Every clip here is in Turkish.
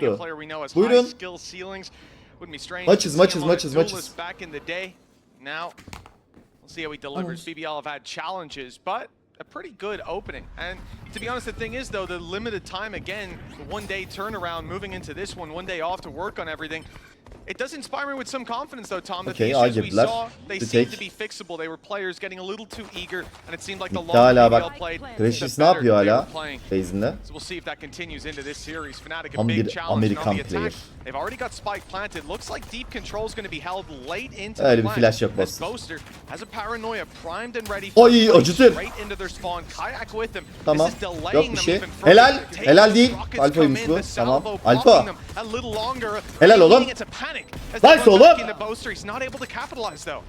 Buyurun. Buyurun. Maçız, Maçız, maçız, maçız, maçız, maçız. Back in the day. Now, we'll see how he delivers. BBL have had challenges, but a pretty good opening. And to be honest, the thing is, though, the limited time again, the one day turnaround, moving into this one, one day off to work on everything. It does inspire me with some confidence, though, Tom. That Okay, the issues we saw, they The seemed take. to be fixable. They were players getting a little too eager, and it seemed like the longer bak. played, Crashis the ne better yapıyor they were hala? playing. Base'inde. So we'll see if that continues into this series. Fnatic a big challenge on the attack. They've already got Spike planted. Looks like deep control is going to be held late into Öyle the bir flash yok As Buster. Boaster has a paranoia primed and ready for Oy, acıtır. straight into their spawn. Kayak with them. Tamam. This is delaying Yok bir them şey. Helal. Helal değil. Alfa'ymış bu. Tamam. Alfa. Helal oğlum. Nice oğlum. back into Boaster. He's not able to capitalize though.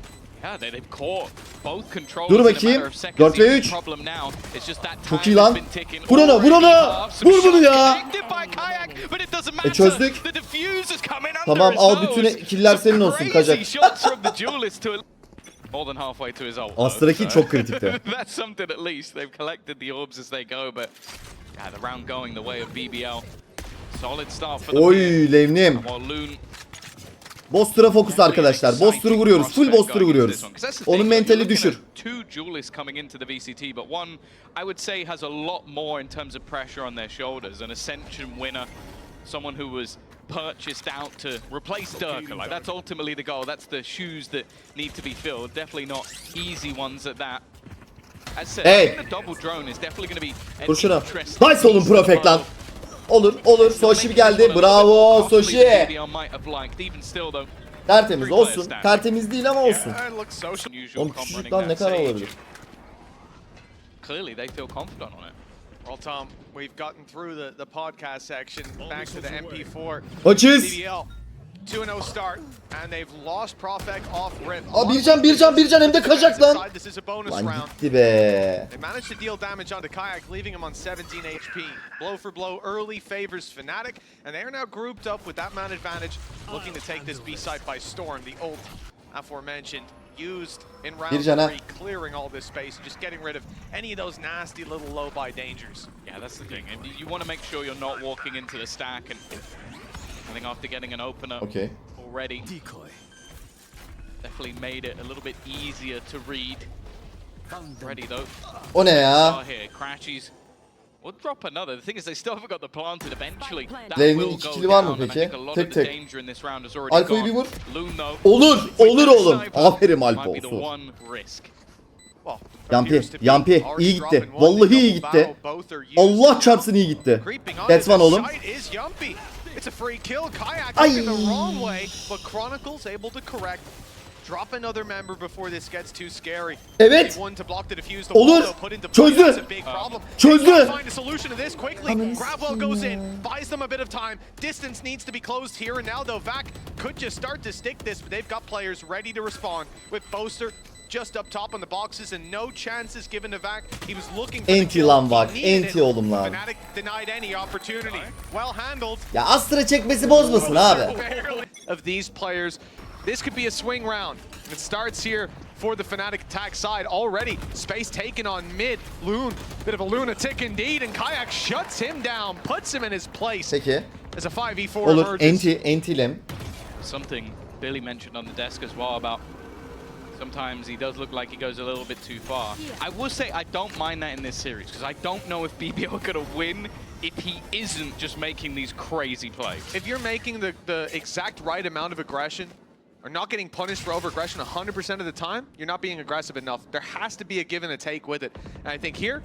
Yeah, they, they've caught both controls Dur bakayım. matter of seconds. Dört ve The only üç. problem now is just that Çok time iyi lan. has been ticking Vur onu, vur onu. Vur bunu ya. connected by Kayak, but it doesn't matter. çözdük. The diffuse is coming under Tamam, al bütün killer senin olsun, Kajak. crazy shots from the duelist to more than halfway to his ult. though, Astraki so- çok kritikti. That's something at least. They've collected the orbs as they go, but yeah, the round going the way of BBL. Solid start for the win. Oy Levnim. Boster'a fokus arkadaşlar. Boster'ı vuruyoruz. Full Boster'ı vuruyoruz. Onun mentali düşür. I would say has a lot more in terms of pressure on their shoulders. An Ascension winner, someone who was purchased out to replace Durka. Like that's ultimately the goal. That's the shoes that need to be filled. Definitely not easy ones at that. As said, Hey. The double drone is definitely going to be an Vur şuna. interesting Nice oğlum Profek lan. Olur olur. Soshi geldi. Bravo Soshi. Tertemiz olsun. Tertemiz değil ama olsun. Oğlum küçücük lan ne kadar olabilir? Clearly they feel confident on it. Well, Tom, we've gotten through the, the podcast section, back to the MP4. Maçız. BBL, 2-0 start, and they've lost Profek off rip. Aa bir can bir can bir can hem de kaçak lan. This is a bonus Lan round. gitti be. They managed to deal damage onto Kayak, leaving him on 17 HP. Blow for blow early favors Fnatic, and they are now grouped up with that man advantage, looking to take this B site by storm. The ult aforementioned used in round Bir can ha. three, clearing all this space, and just getting rid of any of those nasty little low buy dangers. Yeah, that's the thing. And you want to make sure you're not walking into the stack and I think after getting an opener Okay. already, definitely made it a little bit easier to read. Ready though. O ne ya? Here. Crashies will drop another. The thing is, they still haven't got the planted eventually. That Lane'in will iki go kili var mı down, and I peki? think a lot Tek tek. danger in this round has already Alfa'yı gone. bir vur. Olur, olur oğlum. Aferin the olsun. Yampi, Yampi iyi gitti. Vallahi iyi gitti. Allah çarpsın iyi gitti. That's one oğlum. Site is Yumpy. It's a free kill. Kayak Ay. looking the wrong way, but Chronicles able to correct. Drop another member before this gets too scary. Evet. One to block the defuse. The Olur. wall, put into play. Çözdü. That's a big problem. Çözdü. Find a solution to this quickly. Gravwell goes in, buys them a bit of time. Distance needs to be closed here and now, though. Vac could just start to stick this, but they've got players ready to respond with Boaster just up top on the boxes and no chances given to Vac. He was looking for the Enti kill. lan Vac, He needed enti it. oğlum lan. Fnatic denied any opportunity. Well handled. Ya Astra çekmesi bozmasın abi. Of these players. This could be a swing round. It starts here for the Fnatic attack side already. Space taken on mid. Loon, bit of a lunatic indeed, and Kayak shuts him down, puts him in his place Peki. as a 5v4 Olur. emerges. Enti, Enti'lem. something Billy mentioned on the desk as well about sometimes he does look like he goes a little bit too far. I will say I don't mind that in this series because I don't know if BBO are going to win if he isn't just making these crazy plays. If you're making the, the exact right amount of aggression, or not getting punished for over-aggression 100% of the time, you're not being aggressive enough. There has to be a give and a take with it. And I think here,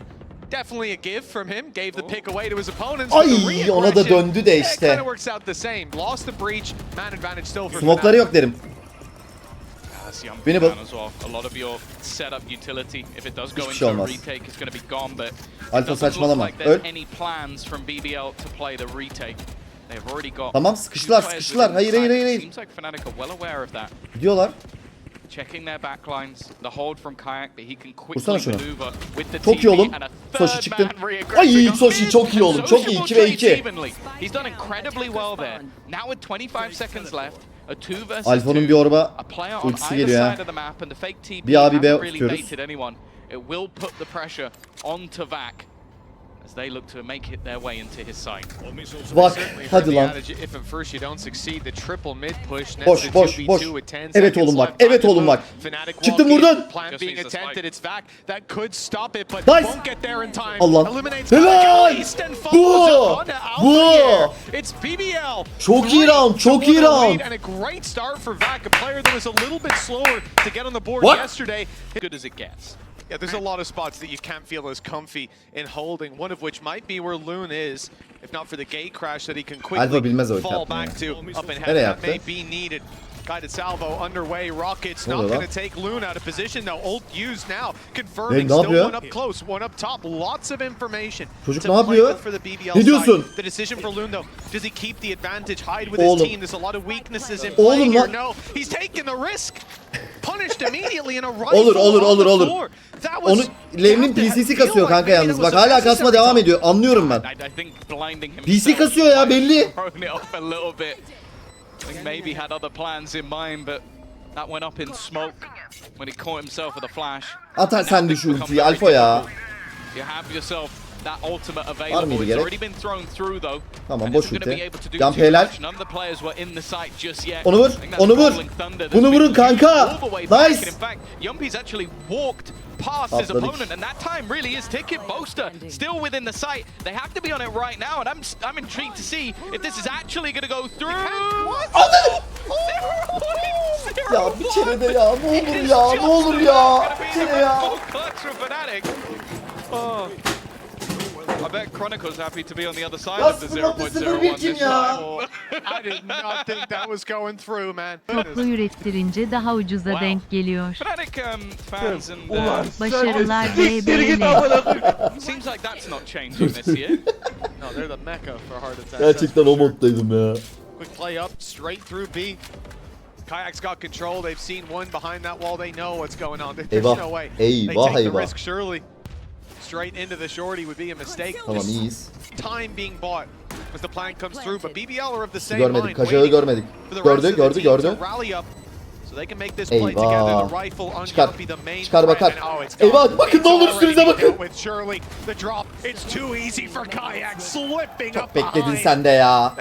definitely a give from him. Gave the pick away to his opponents. but the Ay, ona da re-aggression, döndü de yeah. It kind of works out the same. Lost the breach, man advantage still for Smokları Fnatic. yok derim. Does go Hiçbir şey olmaz. Alfa saçmalama. Öl. Tamam, sıkıştılar, sıkıştılar. Hayır, hayır, hayır, hayır. Gidiyorlar. Vursana şunu. Çok iyi oğlum. Soshi çıktın. Ay Soshi çok iyi oğlum. Çok iyi. Sociable 2 ve trades 2. evenly. He's done incredibly well there. Now with 25 seconds left, a two versus Alfa'nın bir orba ultisi geliyor ha. Bir abi B tutuyoruz. It will put the pressure onto Vac. As they look to make it their way into his sight. Bak hadi lan. adage, If at first you don't succeed, the triple mid push nets Boş, boş, 2v2 boş. with 10 Evet oğlum bak, evet oğlum bak. İn, buradan. Nice. Allah. Helal. Bu. Bu. Çok iyi round, çok iyi round. lead And a great start for Vac, a player that was a little bit slower to get on the board What? Yesterday. Good as it gets. Yeah, there's a lot of spots that you can't feel as comfy in holding. One of which might be where Loon is, if not for the gate crash that he can Alpha quickly fall back to up and Nereye head. That yaptı? may be needed. Guided salvo underway. Rockets not going to take Loon out of position though. Ult used now, confirming ne still one up close, one up top. Lots of information. Çocuk to ne yapıyor? with For the BBL Ne diyorsun? Side. The decision for Loon though, does he keep the advantage? Hide with Oğlum. his team. There's a lot of weaknesses in Oğlum playing here. No, he's taking the risk. Punished immediately in a rifle Olur olur olur olur. floor. That was- Onu Levnin PC'si kasıyor kanka yalnız. that Bak was a hala kasma devam ediyor. Anlıyorum ben. PC kasıyor ya, belli. Think maybe had other plans in mind, but that went up in smoke when he caught himself with a flash. At Now sen become ultiyi Alfa ya. You have yourself that ultimate available. It's gerek? already been thrown through though. Tamam, boş ulti. too helal. Onu vur, onu vur. Bunu vurun kanka. Nice. Past his Atladık. opponent, and that time really is ticking. Boaster still within the site. They have to be on it right now, and I'm I'm intrigued to see if this is actually going to go through. Anladım. Zero Ya bir kere de ya ne olur ya ne olur ya. Bir kere ya. Oh. I bet Chronicle's happy to be on the other side of the 0.01 0.01 kim this time. I did not think that was going through, man. Çoklu ürettirince daha ucuza Wow. denk geliyor. Fnatic um, fans and Ulan uh, Başarılar Siktir git BBL. amına koyayım. seems like that's not changing this year. No, they're the mecca for heart attacks. Gerçekten o moddaydım ya. Quick play up, straight through B. Kayak's got control. They've seen one behind that wall. They know what's going on. There's Eyvah, no way. They eyvah, take the eyvah. risk, surely. Straight into the shorty would be a mistake. Tamam iyiyiz. time being bought as the plan comes through. But BBL are of the same Görmedik. mind. Kajağı görmedik. Gördü gördü gördü. to rally up so they can make this play together. Eyvah. The rifle on Çıkar. Yuppie, the main Çıkar bakar. oh. Eyvah bakın ne olur üstünüze bakın. dealt With Shirley, the drop. It's too easy for Kayak slipping Çok bekledin sen de ya.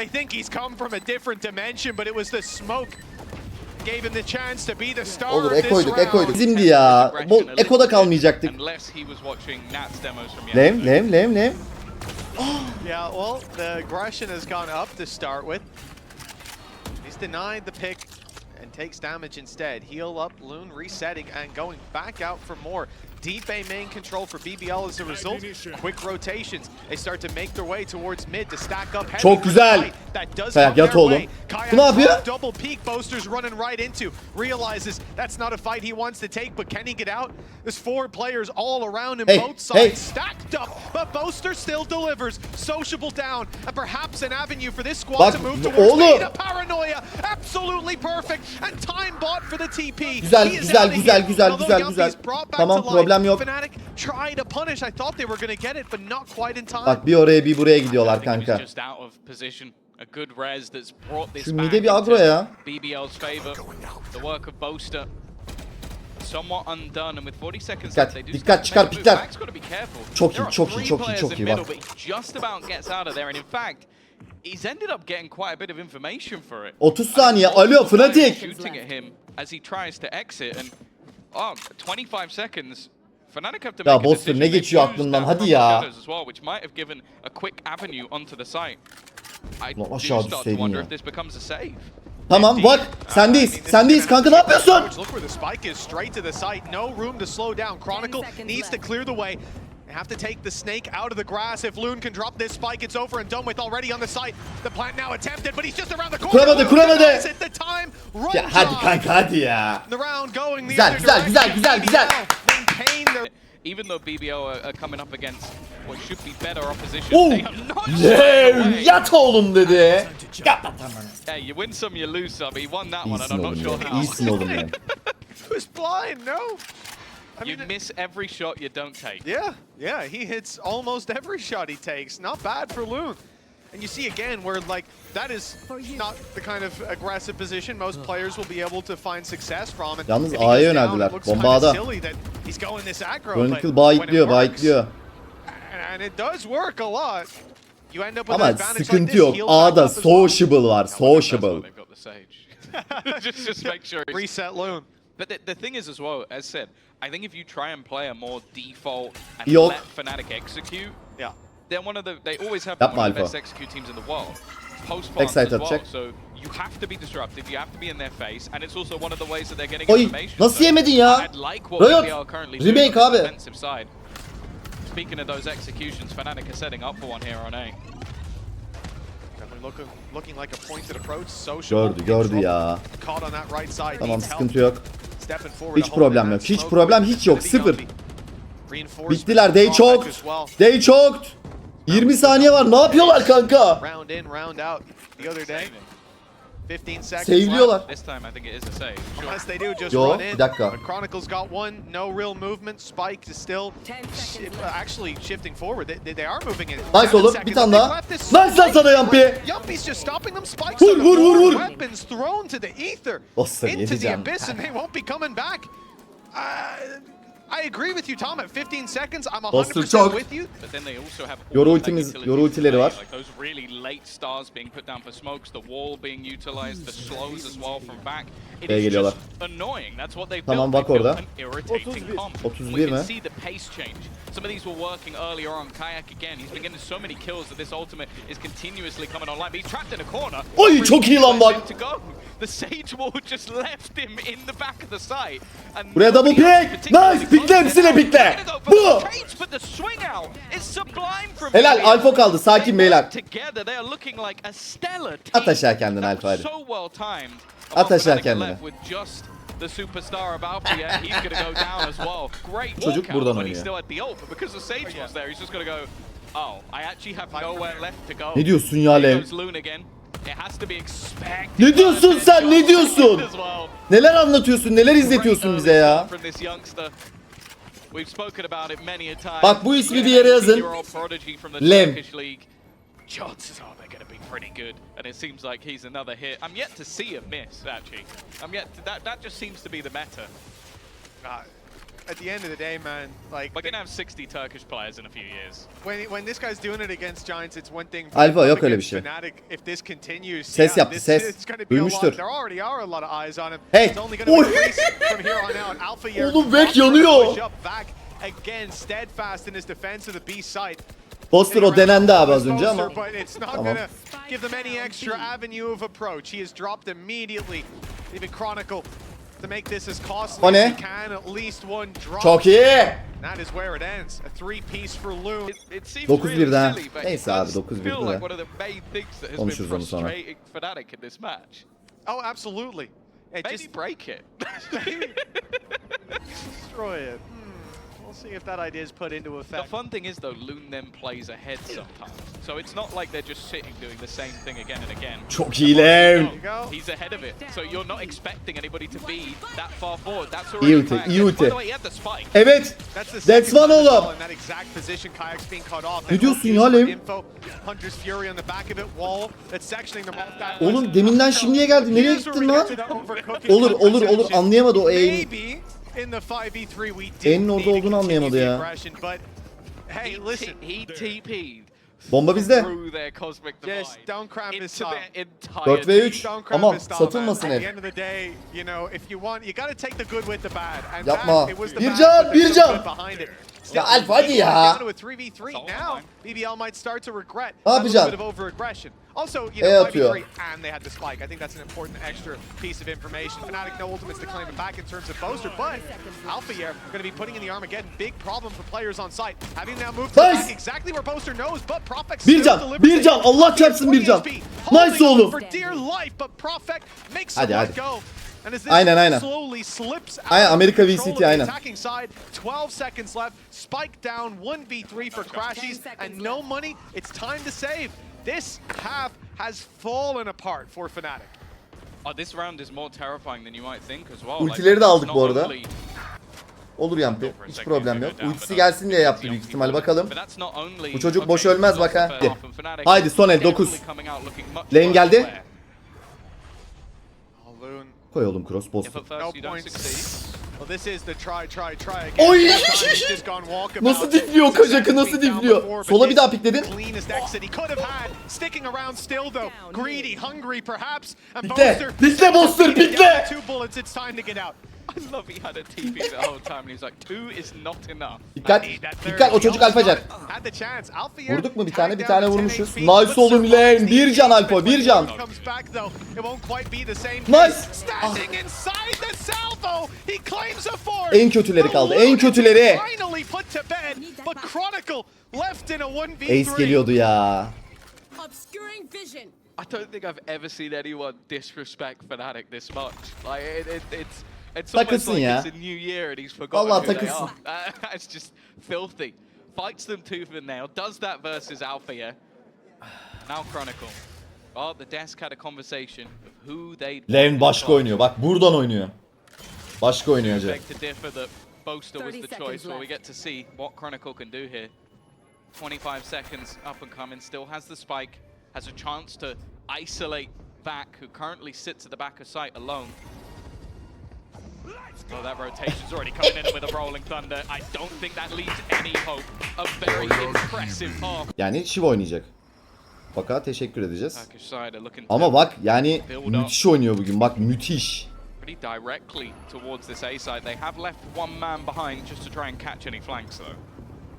Olur of this ekoyduk round. ekoyduk. Bizimdi ya. Bol ekoda kalmayacaktık. Unless he was watching Nat's demos from Lem yesterday. lem lem lem. Yeah, well, the aggression has gone up to start with. He's denied the pick and takes damage instead. Heal up, Loon resetting and going back out for more. Deep A main control for BBL as a result. Quick rotations. They start to make their way towards mid to stack up heavy Çok güzel. fight. That does Kayak, yat oğlum. Bu ne yapıyor? Double peak Boaster's running right into. Realizes that's not a fight he wants to take, but can he get out? There's four players all around him, Hey, both sides hey. stacked up, but Boaster still delivers. Sociable down, and perhaps an avenue for this squad Bak, to move towards lead. A paranoia, absolutely perfect, and time bought for the TP. Güzel, güzel, güzel, güzel, güzel, güzel. is brought back Tamam, life, problem yok. Fnatic try to punish. I thought they were going to get it, but not quite in time. Bak bir oraya bir buraya gidiyorlar kanka. just out of position. A good res that's brought this Şu mide bir agro ya. BBL's favor. The work of Boaster. Somewhat undone and with 40 seconds Dikkat, left they do dikkat, çıkar, pikler. Mac's got to be careful. Çok iyi, çok iyi, three çok iyi, players çok in iyi, middle, bak. but he just about gets out of there and in fact he's ended up getting quite a bit of information for it. 30 saniye. Alo Fnatic. Shooting at him as he tries to exit and oh, 25 seconds. Fnatic have to Ya make a Boster, decision. ne They've geçiyor used aklından? that Hadi from the ya. shadows As well, which might have given a quick avenue onto the site. I Ulan do aşağı start to düşseydin wonder ya. if this becomes a save. Tamam bak sendeyiz. Sendeyiz kanka ne yapıyorsun? Look where the spike is, straight to the site. No room to slow down. Chronicle needs to clear the way. They have to take the snake out of the grass. If Loon can drop this spike, it's over and done with already on the site. The plant now attempted, but he's just around the corner. Kuramadı, Loon kuramadı. denies it. The time runs Ya hadi on. kanka hadi ya. The round going the Güzel, other güzel, güzel, direction. güzel, güzel. BBL Maintain their Even though BBO are, are coming up against what should be better opposition, Oh! they are not shying Lev away. yat oğlum dedi. Hey, you win some, you lose some. He won that one, and I'm not oğlum sure ya. how. İyisin oğlum ya. Who's blind? No. I You mean, miss every shot you don't take. Yeah, yeah, he hits almost every shot he takes. Not bad for Loon. And you see again where like that is not the kind of aggressive position most players will be able to find success from. And Yalnız A'ya yöneldiler. it looks kinda Bomba A'da. silly that he's going this aggro, Chronicle but bağ when itliyor, bağ itliyor. And And it does work a lot. You end up with an Ama advantage like sıkıntı this, yok. heal back A'da up as well. sociable var. Sociable. they've got the Sage. just, just make sure it's Reset Loon. But the, the thing is, as well, as said, I think if you try and play a more default and Yok. let Fnatic execute, Yeah. They're one of the they always have Yapma one of the best execute teams in the world. Post as well, atacak. so you have to be disruptive, you have to be in their face, and it's also one of the ways that they're getting Oy, information. nasıl yemedin ya? I'd like what Riot, BBL are currently remake doing on the abi. defensive side. Speaking of those executions, Fnatic are setting up for one here on A. Definitely looking, looking like a pointed approach. Social. Gördü gördü ya. Caught on that right side. Tamam sıkıntı yok. Hiç problem yok. Hiç problem hiç yok. Sıfır. Bittiler. They choked. Well. They choked. 20 saniye var. Ne yapıyorlar kanka? Round in, round out. The other day, Saving. 15 seconds Saveliyorlar. left. This time I think it is a save. Sure. Unless they do just Yo, run in. bir dakika. But Chronicles got one, no real movement. Spike is still shi- actually shifting forward. They, they, are moving in. Nice oğlum. Bir tane daha. Nice lan sana Yampi. Yumpy's just stopping them. Spikes Vur, vur, vur, vur. weapons thrown to the ether. İnto the yedeceğim. abyss and they won't be coming back. Uh, I agree with you Tom at 15 seconds. I'm 100% Dostum çok. with you. But then they also have Yoru ultimiz- yoru ultileri var. Like those really late stars being put down for smokes, the wall being utilized, the slows as well from back. It is just annoying. That's what they've Tamam, built. bak orada. an irritating comp. 31 We can mi? see the pace change. Some of these were working earlier on. Kayak again, he's been getting so many kills that this ultimate is continuously coming online. But he's trapped in a corner. Oy, çok iyi lan bak. The Sage Wall just left him in the back of the site. And Buraya double pick. Nice, pikle, hepsine pikle. Bu. Helal. Alfa kaldı. Sakin beyler. At aşağı kendini Alfa hadi. At aşağı kendini. Çocuk buradan oynuyor. Ne diyorsun ya Lev? Ne diyorsun sen, ne diyorsun? Neler anlatıyorsun? Neler izletiyorsun bize ya? Bak bu ismi bir yere yazın. 18-year-old prodigy from the Lem. Chances are they're going to be pretty good, and it seems like he's another hit. I'm yet to see a miss, actually. I'm yet to, that. That just seems to be the meta. Uh, at the end of the day, man, like We're going to have 60 Turkish players in a few years. when when this guy's doing it against Giants, it's one thing. Alfa, up yok öyle bir against şey. Fnatic, if this continues, Ses yeah, yaptı, this, ses. It's gonna be a lot. Duymuştur. There already are a lot of eyes on him. Hey, It's only gonna oy. increase from here on out. Alpha here. Oğlum, Vek trying to yanıyor. push up back again, steadfast in his defense of the B site. Poster o denendi abi az önce ama. But it's not Tamam. gonna give them any extra avenue of approach. He is dropped immediately. Even Chronicle to make this as costly O as ne? he can. At least one drop. Çok iyi. That is where it ends. A three-piece for Loon. It, it seems 9-1 really daha. silly, but Neyse it abi, 9-1 feel like one of the main things that has been Konuşuruz onu sonra. frustrating Fnatic in this match. Oh, absolutely. It Maybe just break it. destroy it. We'll see if that idea is put into The effect. fun thing is though, Loon then plays ahead sometimes. So it's not like they're just sitting doing the same thing again and again. Çok iyi go. He's ahead of it. So you're not expecting anybody to be that far forward. That's İyi already ulti, iyi By ulti. the way, he had the spike. Evet. That's the one oğlum. well In that exact position, Kayak's being cut off. Ne diyorsun ya use Lev? Info. Hunter's Fury on the back of it. Wall that's sectioning them off that. Oğlum deminden şimdiye geldi. Nereye gittin lan? the Olur olur olur anlayamadı o aim. Maybe in the 5v3 we did E'nin orada olduğunu anlayamadı ya. But hey, He listen. He TP'd Bomba bizde. through their cosmic divide Just don't cram his into time. their entire 4 ve 3. Don't cram Aman his style, satılmasın ev. Yapma. that, it was the i've got you yeah i've got you with 3v3 now bvl might start to regret a bit of overaggression also they had the spike i think that's an important extra piece of information fanatic no ultimates to claim it back in terms of booster but Alfa hadi ya. Ne yapacağım? E atıyor. Nice. Bir can, bir can. Allah çarpsın bir can. Nice oğlum. Hadi go. Go. And as this Aynen, aynen. slowly slips out Aynen, of Amerika control VCT, of the aynen. attacking side, 12 seconds left. Spike down, 1v3 for Crashies, and no money. It's time to save. This half has fallen apart for Fnatic. Oh, this round is more terrifying than you might think as well. Ultileri de aldık bu arada. Olur Yampi. Hiç problem yok. Ultisi gelsin diye yaptı büyük ihtimal. Bakalım. Bu çocuk boş ölmez bak ha. Haydi, son el, definitely dokuz. coming out looking much Lane worse geldi. There. Loon, Koy oğlum cross again. Oy! Nasıl difliyor Kajak'ı nasıl difliyor? Sola bir daha pikledin. Pikle, pikle to pikle! I love he had a TP the whole time and he's like, two is not enough. Dikkat. Dikkat o çocuk He alfa almost Jack. got it. Had the chance. Alpha here Vurduk mu bir tane? Bir tane to 10 vurmuşuz. Nice oğlum survives lan. the Bir can alfa, bir can. Nice. Standing inside the salvo, he claims a fourth. En kötüleri kaldı, en kötüleri. Finally put to bed, but Chronicle left in a 1v3. Ace geliyordu ya. Obscuring vision. I don't think I've ever seen anyone disrespect Fnatic this much. Like it, it, it's it's almost Takılsın like ya. it's a new year and he's forgotten Vallahi who takılsın. they are. Uh, it's just filthy. Fights them tooth and nail. Does that versus Alpha yeah. Now Chronicle. Oh, the desk had a conversation of who they. Levin başka oynuyor. Bak buradan oynuyor. Başka oynuyor hacı. Beg to differ that Boaster was 30 the seconds choice. Well, we left. get to see what Chronicle can do here. 25 seconds up and coming. Still has the spike. Has a chance to isolate Vac, who currently sits at the back of sight alone. Oh, that rotation's already coming in with a rolling thunder. I don't think that leaves any hope. A very impressive half. Yani Shiva oynayacak. Fakat teşekkür edeceğiz. Ama bak yani müthiş oynuyor bugün. Bak müthiş. pretty directly towards this A side. They have left one man behind just to try and catch any flanks, though.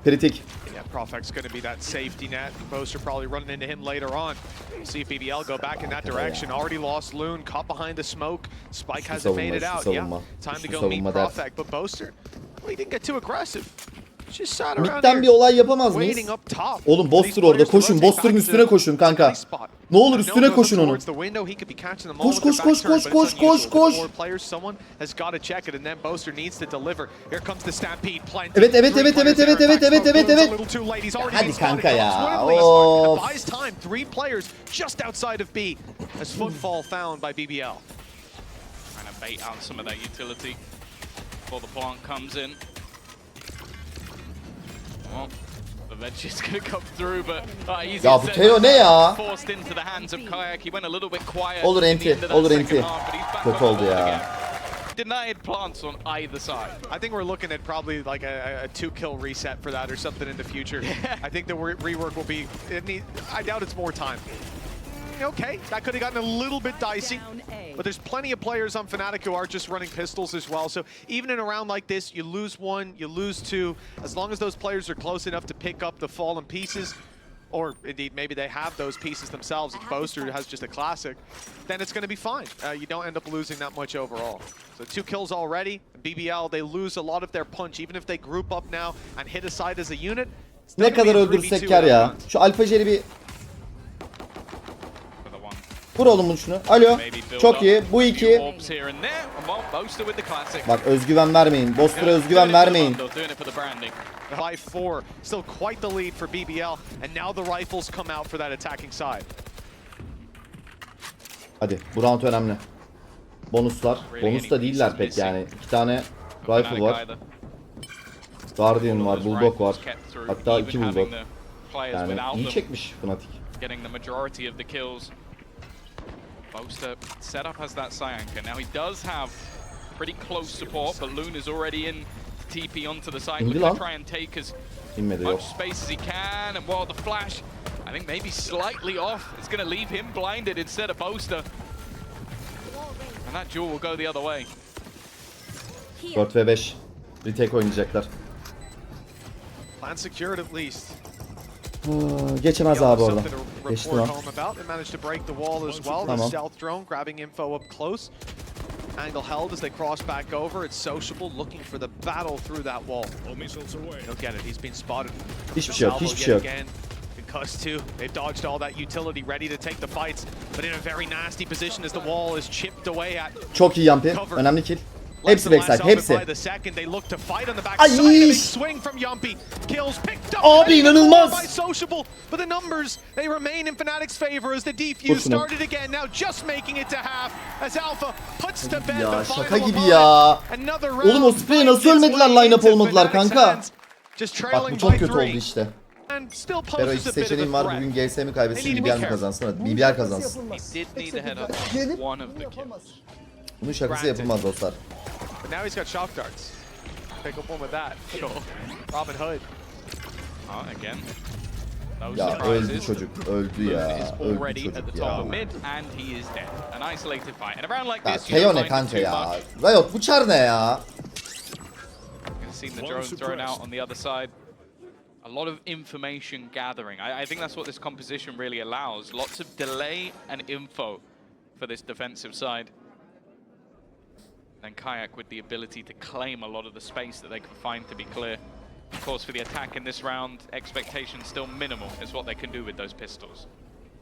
Kritik. Yeah, Profec's going to be that safety net. Boaster probably running into him later on. See if BBL go back in that direction. Already lost Loon, caught behind the smoke. Spike hasn't savunma, made it out. Yeah, time to go meet savunma dert. Profec. But Boaster, well, he didn't get too aggressive. Mid'den bir olay yapamaz mıyız? Oğlum Boster orada. Koşun. Boster'ın üstüne koşun kanka. Ne olur üstüne koşun onun. Koş, koş, koş, koş, koş, koş, koş. Evet, evet, evet, evet, evet, evet, evet, evet, evet. already Hadi kanka ya, of. Buys time. Three players just outside of B. As footfall found by BBL. Trying to bait out some of that utility before the plant comes in. Well, eventually it's going to come through, but uh, easy Ya to bu say. Teo ne ya? Forced into the hands of Kayak. He went a little bit quiet. Olur in the enti, end of that olur second enti. half, but he's back Kötü on the oldu board ya. again. Denied plants on either side. I think we're looking at probably like a, a two-kill reset for that or something in the future. I think the re- rework will be. It need, I doubt it's more time. Okay, that could have gotten a little bit dicey. But there's plenty of players on Fnatic who are just running pistols as well. So even in a round like this, you lose one, you lose two. As long as those players are close enough to pick up the fallen pieces, or indeed maybe they have those pieces themselves, if Boaster has just a classic, then it's going to be fine. Uh, you don't end up losing that much overall. So two kills already. BBL, they lose a lot of their punch. Even if they group up now and hit a side as a unit, it's Ne not gonna kadar be 3v2 öldürsek kar ya. Şu Alfa Jerry bir For the one. Vur oğlum bunu şunu. Alo. Çok iyi. Bu iki. Bak özgüven vermeyin. Boster'a Doing özgüven vermeyin. by four. Still quite the lead for BBL, and now the rifles come out for that attacking side. Hadi bu round önemli. Bonuslar. Bonus da değiller pek yani. İki tane rifle var. Guardian var. Bulldog var. Hatta iki Bulldog. Yani iyi çekmiş Fnatic. getting the majority of the kills. Boaster setup has that Cyanka. Now he does have pretty close support, but Loon is already in TP onto the side. İndi Looking lan. to try and take as İnmedi yok. much space as he can, and while the flash, I think maybe slightly off, it's going to leave him blinded instead of Boaster. And that duel will go the other way. Here. 4 ve 5. Retake oynayacaklar. Plan secured at least. Aa, Geçemez BBL abi has orada. something to Geçti report lan. home about. They managed to break the wall as well. The Tamam. stealth drone grabbing info up close. Angle held as they cross back over. It's sociable, looking for the battle through that wall. He'll get it. He's been spotted. Hiçbir şey yok, Salvo hiçbir yet şey yok. Again. Concussed too. They've dodged all that utility, ready to take the fights, but in a very nasty position as the wall is chipped away at. Çok iyi Yampi. Cover. Önemli kill. Hepsi backside, hepsi. By the second, they look to fight on the Ay! backside. A big swing from Yumpy. Kills picked up. Abi, inanılmaz. fall By Sociable, but the numbers they remain in Fnatic's favor as the Vur defuse şunu. started again. Now just making it to half as Alpha puts to bed Ya, the final şaka gibi ya. Another Oğlum o round spreye nasıl ölmediler, line-up olmadılar kanka? Bak bu çok kötü oldu işte. Pero iki seçeneğim var. Bugün GS mi kaybetsin, BBL mi kazansın? Hadi BBL kazansın. Bunun şakası yapılmaz dostlar. But now he's got shock darts. Pick up one with that. Robin Hood. Oh, again. No Ya öldü surprises. çocuk. Öldü Loon ya. is Öldü already at the çocuk top ya. of mid and he is dead. An isolated fight. And around like Ya this, you Teo don't ne find it kanka too ya? much. Riot bu çar ne ya? You've seen the drone thrown out on the other side. A lot of information gathering. I, I think that's what this composition really allows. Lots of delay and info for this defensive side. And Kayak with the ability to claim a lot of the space that they can find to be clear. Of course, for the attack in this round, expectations still minimal is what they can do with those pistols.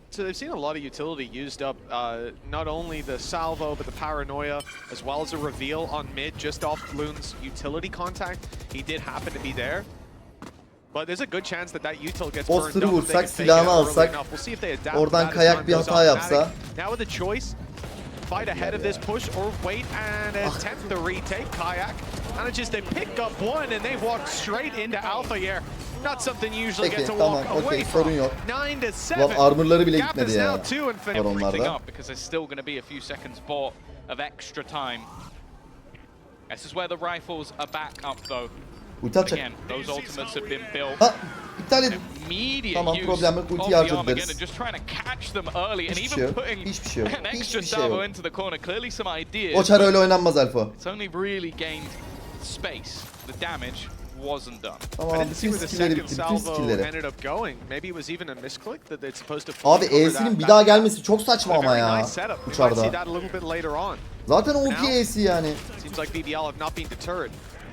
So they've seen a lot of utility used up, uh, not only the salvo, but the paranoia, as well as a reveal on mid just off Loon's utility contact. He did happen to be there. But there's a good chance that that util gets burned Boster'ı up if they vursak, can fake it early alsak, enough. We'll see if they adapt to oradan that as kayak bir goes hata on. yapsa. Now with a choice, fight ahead of this push or wait and attempt the retake. Kayak manages to pick up one and they walk straight into Alpha here. Not something you usually Peki, get to tamam, walk away okey, sorun from. yok. 9 to Ulan 7. armorları bile Gap gitmedi is ya. now two and fin- everything Baronlarda. up because there's still going to be a few seconds bought of extra time. This is where the rifles are back up though. Ulti atacak. Again, those ultimates have been built. Ha iptal edin. Tamam, problem yok. of Ultiyi the harcadı Armageddon, deriz. just trying to catch them early and Hiçbir şey even yok, putting hiçbir şey yok, an extra hiçbir şey yok. into the corner. Clearly some ideas. O çar öyle oynanmaz Alfa. It's only really gained space. The damage wasn't done. I Tamam didn't see bütün skillleri second bitti. Bütün skillleri. ended up going. Maybe it was even a misclick that it's supposed to fully Abi E'sinin bir daha gelmesi çok saçma ama ya. Uçarda. Zaten OP E'si yani.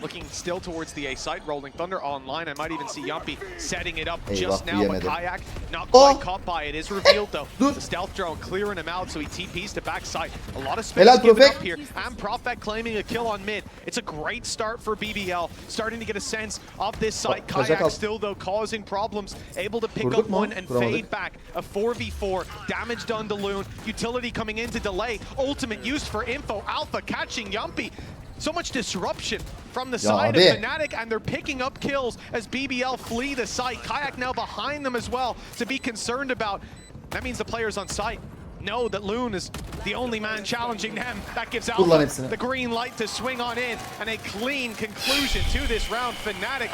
Seems like BBL have not been deterred. Looking still towards the A site, Rolling Thunder online. I might even see Yumpy setting it up Eyvah, just now, but. Kayak not Oh! quite caught by it. Is revealed though. Dur. The stealth drone clearing him out, so he TPs to backside. A lot of space Helal given Profek. up here. And Profek claiming a kill on mid. It's a great start for BBL. Starting to get a sense of this site. Bak. Kayak still though causing problems. Able to pick up one and fade back. A 4v4. Damage done to Loon. Utility coming in to delay. Ultimate used for info. Alpha catching Yumpy. So much disruption from the side abi. of Fnatic, and they're picking up kills as BBL flee the site. Kayak now behind them as well to be concerned about. That means the players on site know that Loon is the only man challenging them. That gives Dur lan Alpha the green light to swing on in, and a clean conclusion to this round. Fnatic,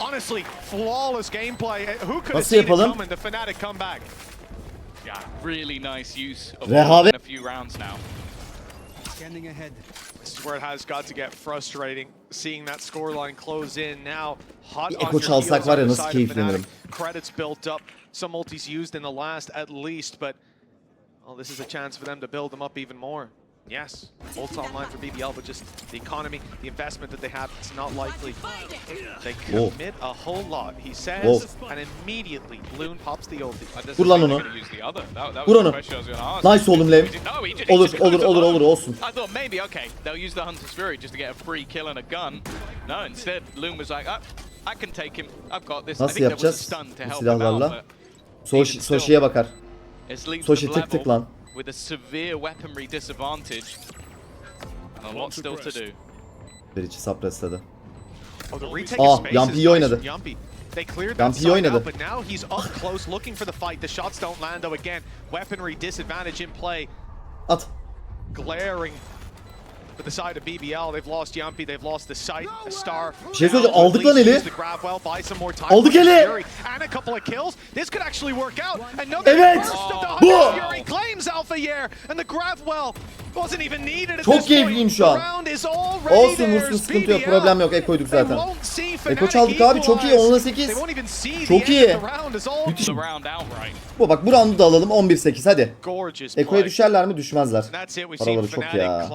honestly, flawless gameplay. Uh, who could have seen it coming? The Fnatic comeback. Yeah, really nice use of Rehavet. in a few rounds now. Scanning ahead. This is where it has got to get frustrating, seeing that scoreline close in now. Hot Bir on Eko your heels var ya on the nasıl side of keyiflenirim. Fnatic. Credits built up, some multis used in the last at least, but well, this is a chance for them to build them up even more. Yes, ults online for BBL, but just the economy, the investment that they have, it's not likely. They commit a whole lot, he says, Whoa. and immediately Loon pops the ulti. Vur lan onu. Vur onu. Nice oğlum Lev. Olur olur olur olur olsun. I thought maybe, okay, they'll use the Hunter's Fury just to get a free kill and a gun. No, instead, Loon was like, oh, I can take him. I've got this. I Nasıl yapacağız bu help him out, silahlarla? Soşi'ye bakar. Soşi tık tık lan. With a severe weaponry disadvantage. And a lot still to do. Berici sapresladı. Oh, the retake Ah, of iyi oynadı. Yumpy. They cleared that side oynadı. out, but now he's up close looking for the fight. The shots don't land though again. Weaponry disadvantage in play. At. Glaring Bir şey söyleyeceğim, aldık lan eli. Aldık eli. Fury, And a couple of kills. This could actually work out. Another Evet. burst of the Bu. Çok keyifliyim şu an. Olsun vursun sıkıntı yok problem yok ekoyduk They zaten. won't see Eko çaldık abi çok iyi equalize. 10'a They 8. won't even see Çok the iyi. Müthiş. The round outright. Bu bak bu roundu da alalım 11-8 hadi. gorgeous Eko'ya düşerler mi düşmezler. That's it. We've Paraları çok ya.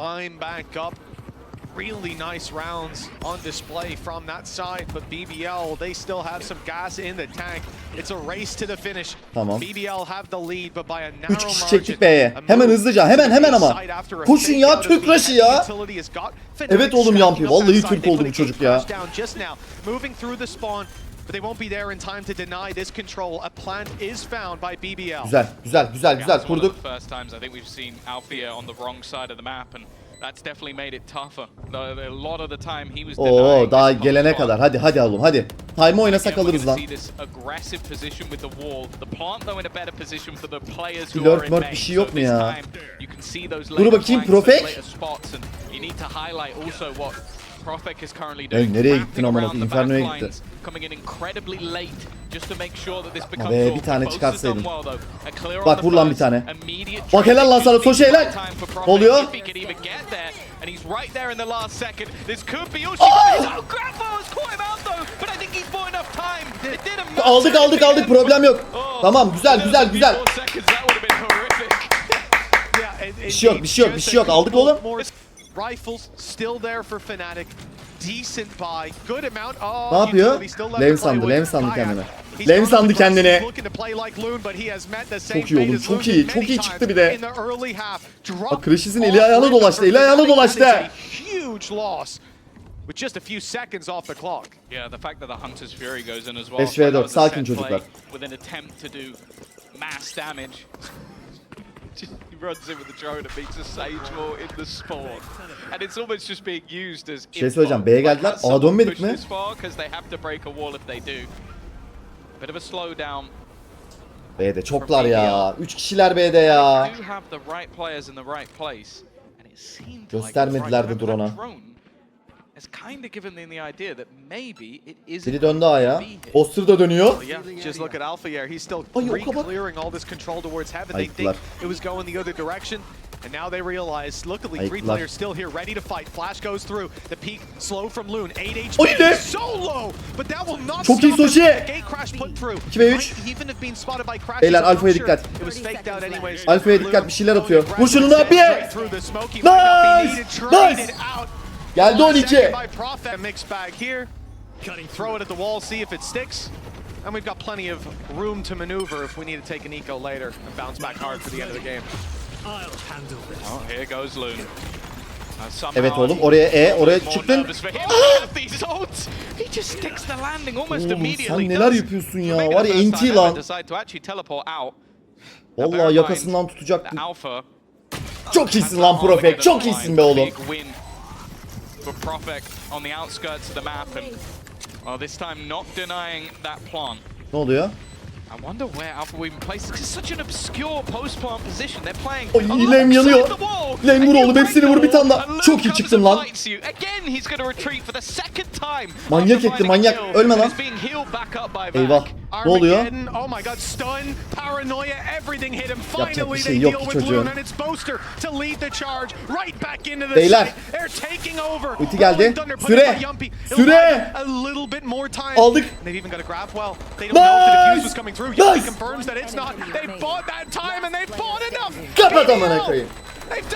Really nice rounds on display from that side, but BBL, they still have some gas in the tank. It's a race to the finish. Tamam. BBL have the lead, but by a narrow 3 kişi margin. çektik B'ye. Hemen hızlıca hemen hemen ama. Koşun ya Türk end ya. Evet oğlum Yampi, vallahi Türk oldu bu çocuk ya. But they won't be there in time to deny this control. A plant is found by BBL. Güzel güzel güzel güzel kurduk. first times I think we've seen Althea on the wrong side of the map, and that's definitely made it tougher. A lot of the time he was Oo daha gelene kadar hadi hadi oğlum hadi. Time'ı oynasak alırız lan. murk main. bir şey yok mu ya? time Dur bakayım, Profek. Profek is currently doing. nereye gittin amına Inferno'ya gitti. Coming in incredibly late just to make sure that this becomes be, bir tane on Bak, vur lan bir tane. immediate Bak, helal lan sana, Soşe, helal. Time for Profek Oluyor. And he's right there in the last second. This could be Uchi. Oh, Grandpa has caught him out though, but I think he's bought enough time. It didn't matter Aldık aldık aldık problem yok. Oh, Tamam güzel güzel güzel. Yeah, Bir şey yok, bir şey yok, bir şey yok. Aldık oğlum. Rifles still there for Fnatic. Decent buy. Good amount. Oh, Ne yapıyor? play sandı, lane sandı kendine. Gone sandı with the burst. kendine. He's looking to play like Loon, but he has met the same Çok iyi oğlum, çok Loon iyi, çok iyi çıktı bir de. in the early half. Drop Bak, Crash'in eli ayağına dolaştı, eli ayağına dolaştı. With just a few seconds off the clock. Yeah, the fact that the Hunter's Fury goes in as well. 5v4, That was a sakin çocuklar. With an attempt to do mass damage. Just runs in with the drone and beats a Sage Wall in the spawn. And it's almost just being used as şey söyleyeceğim, B'ye geldiler. has A someone dönmedik mi? this far? 'Cause they have to break a wall if they do. Bit of a slowdown. B'de çoklar ya. 3 kişiler B'de ya. Göstermediler de drone'a. Has kind of given them the idea that maybe it is Biri döndü A'ya. Boster da dönüyor. Yeah, just look at Alpha here. He's still Ay, o kadar. re-clearing all this control towards heaven. They think it was going the other direction. And now they realize, luckily, three players still here, ready to fight. Flash goes through. The peak slow from Loon. 8 HP. Oy ne? So low, but that will not Çok iyi stop him. Soşi. The Gate crash put through. 2 ve He 3. might even have been spotted by Crash. Beyler, Alfa'ya sure. dikkat. It was faked out anyways. Alfa'ya dikkat, bir şeyler atıyor. Vur şunu, ne be Nice! Nice! Geldi One 12. second by Prophet. A mixed bag here. Throw it at the wall, see if it sticks. And we've got plenty of room to maneuver if we need to take an eco later and bounce back hard for the end of the game. Oh, here goes Loon. Uh, Evet oğlum oraya E oraya çıktın. almost Oğlum immediately. sen neler yapıyorsun ya? Var the ya NT lan. in yakasından tutacaktım. Çok iyisin lan Profek. Çok iyisin be oğlum. For Profek on the outskirts of the map and well, this time not denying that plant. Ne oluyor? I wonder where Alpha will even place. This is such an obscure post-plant position. They're playing alongside lane yanıyor. And vur oğlum, hepsini vur bir tane daha. Çok iyi çıktın lan. fights you. Again, he's going to retreat for the second time. Manyak etti, manyak. Ölme lan. Eyvah. Ne oluyor? Oh my god, stun, paranoia, everything hit him. Yapacak Finally bir şey yok ki çocuğun. Beyler. Ulti geldi. Süre. Süre. Aldık. Nice. Through. Nice. Confirms that it's not. They bought that time and they bought enough. Kapat amına BBL. They've done